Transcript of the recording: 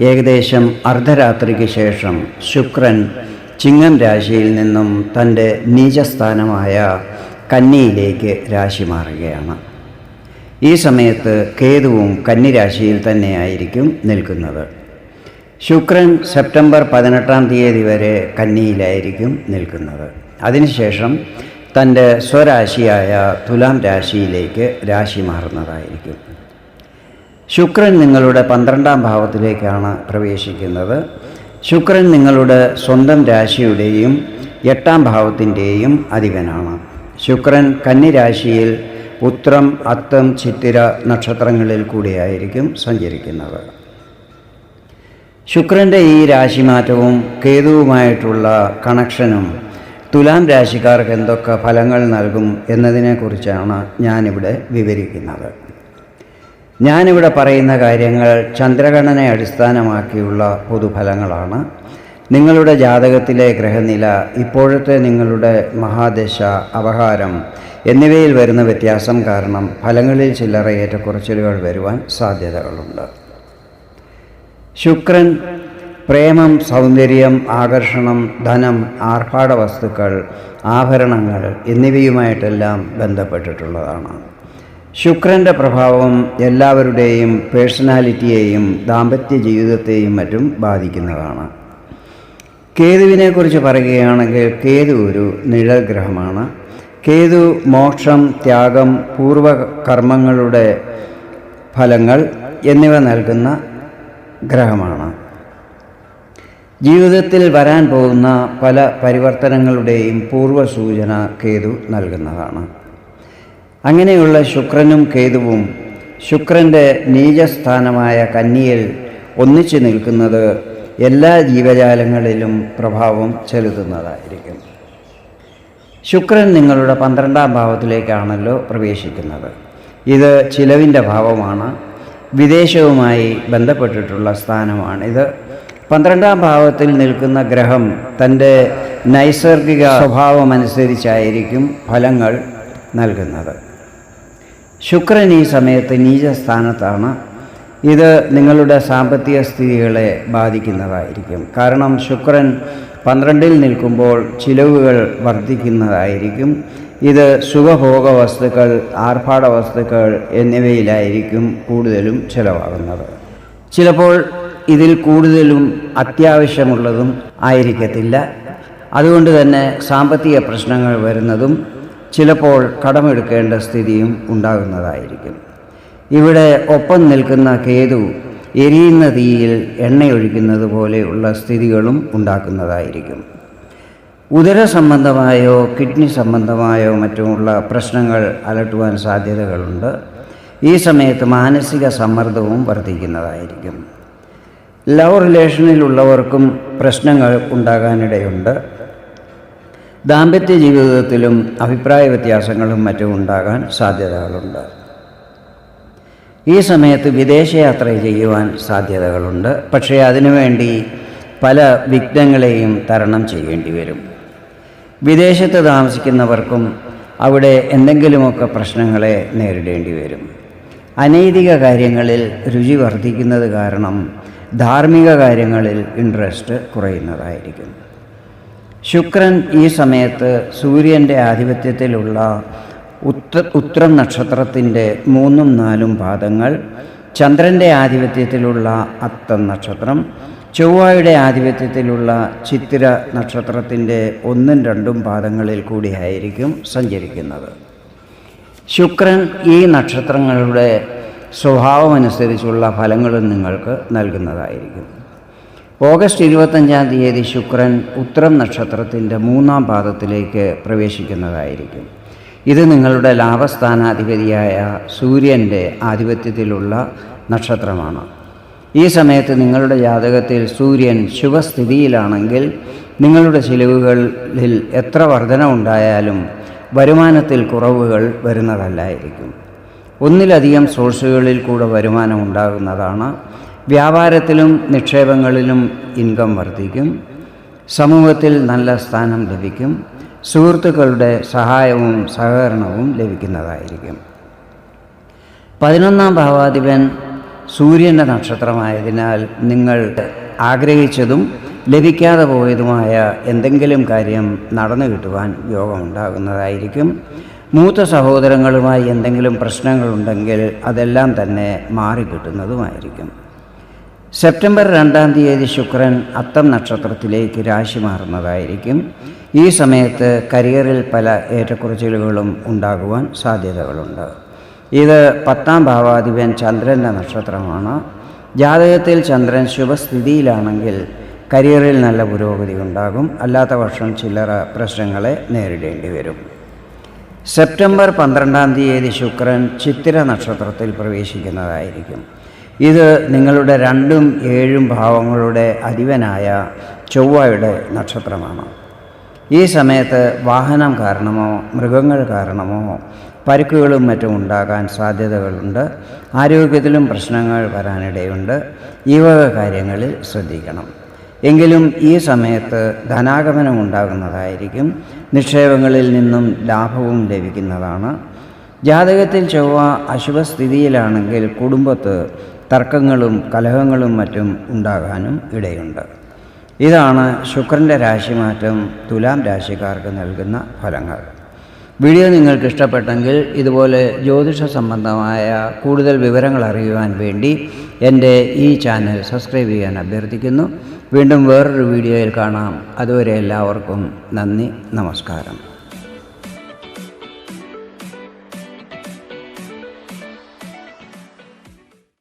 ഏകദേശം അർദ്ധരാത്രിക്ക് ശേഷം ശുക്രൻ ചിങ്ങം രാശിയിൽ നിന്നും തന്റെ നീചസ്ഥാനമായ കന്നിയിലേക്ക് രാശി മാറുകയാണ്. ഈ സമയത്ത് കേതുവും കന്നിരാശിയിൽ തന്നെയായിരിക്കും നിൽക്കുന്നത്. ശുക്രൻ സെപ്റ്റംബർ പതിനെട്ടാം തീയതി വരെ കന്നിയിലായിരിക്കും നിൽക്കുന്നത്. അതിനുശേഷം തന്റെ സ്വരാശിയായ തുലാം രാശിയിലേക്ക് രാശി മാറുന്നതായിരിക്കും. ശുക്രൻ നിങ്ങളുടെ പന്ത്രണ്ടാം ഭാവത്തിലേക്കാണ് പ്രവേശിക്കുന്നത്. ശുക്രൻ നിങ്ങളുടെ സ്വന്തം രാശിയുടെയും എട്ടാം ഭാവത്തിന്റെയും അധിപനാണ്. ശുക്രൻ കന്നിരാശിയിൽ ഉത്രം അത്തം ചിത്തിര നക്ഷത്രങ്ങളിൽ കൂടിയായിരിക്കും സഞ്ചരിക്കുന്നത്. ശുക്രന്റെ ഈ രാശിമാറ്റവും കേതുവുമായിട്ടുള്ള കണക്ഷനും തുലാം രാശിക്കാർക്ക് എന്തൊക്കെ ഫലങ്ങൾ നൽകും എന്നതിനെക്കുറിച്ചാണ് ഞാനിവിടെ വിവരിക്കുന്നത്. ഞാനിവിടെ പറയുന്ന കാര്യങ്ങൾ ചന്ദ്രഗണനെ അടിസ്ഥാനമാക്കിയുള്ള പൊതുഫലങ്ങളാണ്. നിങ്ങളുടെ ജാതകത്തിലെ ഗ്രഹനില ഇപ്പോഴത്തെ നിങ്ങളുടെ മഹാദശ അപഹാരം എന്നിവയിൽ വരുന്ന വ്യത്യാസം കാരണം ഫലങ്ങളിൽ ചില്ലറ ഏറ്റക്കുറച്ചിലുകൾ വരുവാൻ സാധ്യതകളുണ്ട്. ശുക്രൻ പ്രേമം സൗന്ദര്യം ആകർഷണം ധനം ആർഭാട വസ്തുക്കൾ ആഭരണങ്ങൾ എന്നിവയുമായിട്ടെല്ലാം ബന്ധപ്പെട്ടിട്ടുള്ളതാണ്. ശുക്രന്റെ പ്രഭാവം എല്ലാവരുടെയും പേഴ്സണാലിറ്റിയെയും ദാമ്പത്യ ജീവിതത്തെയും മറ്റും ബാധിക്കുന്നതാണ്. കേതുവിനെക്കുറിച്ച് പറയുകയാണെങ്കിൽ കേതു ഒരു നിഴൽ ഗ്രഹമാണ് കേതു മോക്ഷം ത്യാഗം പൂർവകർമ്മങ്ങളുടെ ഫലങ്ങൾ എന്നിവ നൽകുന്ന ഗ്രഹമാണ്. ജീവിതത്തിൽ വരാൻ പോകുന്ന പല പരിവർത്തനങ്ങളുടെയും പൂർവസൂചന കേതു നൽകുന്നതാണ്. അങ്ങനെയുള്ള ശുക്രനും കേതുവും ശുക്രന്റെ നീചസ്ഥാനമായ കന്നിയിൽ ഒന്നിച്ചു നിൽക്കുന്നത് എല്ലാ ജീവജാലങ്ങളിലും പ്രഭാവം ചെലുത്തുന്നതായിരിക്കും. ശുക്രൻ നിങ്ങളുടെ പന്ത്രണ്ടാം ഭാവത്തിലേക്കാണല്ലോ പ്രവേശിക്കുന്നത്. ഇത് ചിലവിന്റെ ഭാവമാണ്. വിദേശവുമായി ബന്ധപ്പെട്ടിട്ടുള്ള സ്ഥാനമാണ് ഇത് പന്ത്രണ്ടാം ഭാവത്തിൽ നിൽക്കുന്ന ഗ്രഹം തന്റെ നൈസർഗിക സ്വഭാവമനുസരിച്ചായിരിക്കും ഫലങ്ങൾ നൽകുന്നത്. ശുക്രൻ ഈ സമയത്ത് നീചസ്ഥാനത്താണ്. ഇത് നിങ്ങളുടെ സാമ്പത്തിക സ്ഥിതികളെ ബാധിക്കുന്നതായിരിക്കും. കാരണം ശുക്രൻ പന്ത്രണ്ടിൽ നിൽക്കുമ്പോൾ ചിലവുകൾ വർദ്ധിക്കുന്നതായിരിക്കും. ഇത് സുഖഭോഗ വസ്തുക്കൾ ആർഭാട വസ്തുക്കൾ എന്നിവയിലായിരിക്കും കൂടുതലും ചിലവാകുന്നത്. ചിലപ്പോൾ ഇതിൽ കൂടുതലും അത്യാവശ്യമുള്ളതും ആയിരിക്കത്തില്ല. അതുകൊണ്ട് തന്നെ സാമ്പത്തിക പ്രശ്നങ്ങൾ വരുന്നതും ചിലപ്പോൾ കടമെടുക്കേണ്ട സ്ഥിതിയും ഉണ്ടാകുന്നതായിരിക്കും. ഇവിടെ ഒപ്പം നിൽക്കുന്ന കേതു എരിയുന്ന തീയിൽ എണ്ണയൊഴിക്കുന്നത് പോലെയുള്ള സ്ഥിതികളും ഉണ്ടാക്കുന്നതായിരിക്കും. ഉദര സംബന്ധമായോ കിഡ്നി സംബന്ധമായോ മറ്റുമുള്ള പ്രശ്നങ്ങൾ അലട്ടുവാൻ സാധ്യതകളുണ്ട്. ഈ സമയത്ത് മാനസിക സമ്മർദ്ദവും വർദ്ധിക്കുന്നതായിരിക്കും. ലവ് റിലേഷനിലുള്ളവർക്കും പ്രശ്നങ്ങൾ ഉണ്ടാകാനിടയുണ്ട്. ദാമ്പത്യ ജീവിതത്തിലും അഭിപ്രായ വ്യത്യാസങ്ങളും മറ്റും ഉണ്ടാകാൻ സാധ്യതകളുണ്ട്. ഈ സമയത്ത് വിദേശയാത്ര ചെയ്യുവാൻ സാധ്യതകളുണ്ട്. പക്ഷേ അതിനുവേണ്ടി പല വിഘ്നങ്ങളെയും തരണം ചെയ്യേണ്ടി വരും. വിദേശത്ത് താമസിക്കുന്നവർക്കും അവിടെ എന്തെങ്കിലുമൊക്കെ പ്രശ്നങ്ങളെ നേരിടേണ്ടി വരും. അനൈതിക കാര്യങ്ങളിൽ രുചി വർദ്ധിക്കുന്നത് കാരണം ധാർമ്മിക കാര്യങ്ങളിൽ ഇൻട്രസ്റ്റ് കുറയുന്നതായിരിക്കും. ശുക്രൻ ഈ സമയത്ത് സൂര്യന്റെ ആധിപത്യത്തിലുള്ള ഉത്ത ഉത്രം നക്ഷത്രത്തിന്റെ മൂന്നും നാലും പാദങ്ങൾ ചന്ദ്രന്റെ ആധിപത്യത്തിലുള്ള അത്തം നക്ഷത്രം ചൊവ്വയുടെ ആധിപത്യത്തിലുള്ള ചിത്തിര നക്ഷത്രത്തിന്റെ ഒന്നും രണ്ടും പാദങ്ങളിൽ കൂടിയായിരിക്കും സഞ്ചരിക്കുന്നത്. ശുക്രൻ ഈ നക്ഷത്രങ്ങളുടെ സ്വഭാവമനുസരിച്ചുള്ള ഫലങ്ങളും നിങ്ങൾക്ക് നൽകുന്നതായിരിക്കും. ഓഗസ്റ്റ് ഇരുപത്തഞ്ചാം തീയതി ശുക്രൻ ഉത്തരം നക്ഷത്രത്തിന്റെ മൂന്നാം പാദത്തിലേക്ക് പ്രവേശിക്കുന്നതായിരിക്കും. ഇത് നിങ്ങളുടെ ലാഭസ്ഥാനാധിപതിയായ സൂര്യന്റെ ആധിപത്യത്തിലുള്ള നക്ഷത്രമാണ്. ഈ സമയത്ത് നിങ്ങളുടെ ജാതകത്തിൽ സൂര്യൻ ശുഭസ്ഥിതിയിലാണെങ്കിൽ നിങ്ങളുടെ ചിലവുകളിൽ എത്ര വർധന ഉണ്ടായാലും വരുമാനത്തിൽ കുറവുകൾ വരുന്നതല്ലായിരിക്കും. ഒന്നിലധികം സോഴ്സുകളിൽ കൂടെ വരുമാനം ഉണ്ടാകുന്നതാണ് വ്യാപാരത്തിലും നിക്ഷേപങ്ങളിലും ഇൻകം വർദ്ധിക്കും സമൂഹത്തിൽ നല്ല സ്ഥാനം ലഭിക്കും സുഹൃത്തുക്കളുടെ സഹായവും സഹകരണവും ലഭിക്കുന്നതായിരിക്കും. പതിനൊന്നാം ഭാവാധിപൻ സൂര്യന്റെ നക്ഷത്രമായതിനാൽ നിങ്ങൾ ആഗ്രഹിച്ചതും ലഭിക്കാതെ പോയതുമായ എന്തെങ്കിലും കാര്യം നടന്നു കിട്ടുവാൻ യോഗമുണ്ടാകുന്നതായിരിക്കും. മൂത്ത സഹോദരങ്ങളുമായി എന്തെങ്കിലും പ്രശ്നങ്ങളുണ്ടെങ്കിൽ അതെല്ലാം തന്നെ മാറിക്കിട്ടുന്നതുമായിരിക്കും. സെപ്റ്റംബർ രണ്ടാം തീയതി ശുക്രൻ അത്തം നക്ഷത്രത്തിലേക്ക് രാശി മാറുന്നതായിരിക്കും. ഈ സമയത്ത് കരിയറിൽ പല ഏറ്റക്കുറച്ചിലുകളും ഉണ്ടാകുവാൻ സാധ്യതകളുണ്ട്. ഇത് പത്താം ഭാവാധിപൻ ചന്ദ്രന്റെ നക്ഷത്രമാണ്. ജാതകത്തിൽ ചന്ദ്രൻ ശുഭസ്ഥിതിയിലാണെങ്കിൽ കരിയറിൽ നല്ല പുരോഗതി ഉണ്ടാകും. അല്ലാത്ത പക്ഷം ചില്ലറ പ്രശ്നങ്ങളെ നേരിടേണ്ടി വരും. സെപ്റ്റംബർ പന്ത്രണ്ടാം തീയതി ശുക്രൻ ചിത്തിര നക്ഷത്രത്തിൽ പ്രവേശിക്കുന്നതായിരിക്കും. ഇത് നിങ്ങളുടെ രണ്ടും ഏഴും ഭാവങ്ങളുടെ അധിപനായ ചൊവ്വയുടെ നക്ഷത്രമാണ്. ഈ സമയത്ത് വാഹനം കാരണമോ മൃഗങ്ങൾ കാരണമോ പരുക്കുകളും മറ്റും ഉണ്ടാകാൻ സാധ്യതകളുണ്ട്. ആരോഗ്യത്തിലും പ്രശ്നങ്ങൾ വരാനിടയുണ്ട്. ഈ വക കാര്യങ്ങളിൽ ശ്രദ്ധിക്കണം. എങ്കിലും ഈ സമയത്ത് ധനാഗമനം ഉണ്ടാകുന്നതായിരിക്കും. നിക്ഷേപങ്ങളിൽ നിന്നും ലാഭവും ലഭിക്കുന്നതാണ്. ജാതകത്തിൽ ചൊവ്വ അശുഭസ്ഥിതിയിലാണെങ്കിൽ കുടുംബത്ത് തർക്കങ്ങളും കലഹങ്ങളും മറ്റും ഉണ്ടാകാനും ഇടയുണ്ട്. ഇതാണ് ശുക്രന്റെ രാശിമാറ്റം തുലാം രാശിക്കാർക്ക് നൽകുന്ന ഫലങ്ങൾ. വീഡിയോ നിങ്ങൾക്ക് ഇഷ്ടപ്പെട്ടെങ്കിൽ ഇതുപോലെ ജ്യോതിഷ സംബന്ധമായ കൂടുതൽ വിവരങ്ങൾ അറിയുവാൻ വേണ്ടി എന്റെ ഈ ചാനൽ സബ്സ്ക്രൈബ് ചെയ്യാൻ അഭ്യർത്ഥിക്കുന്നു. വീണ്ടും വേറൊരു വീഡിയോയിൽ കാണാം. അതുവരെ എല്ലാവർക്കും നന്ദി നമസ്കാരം.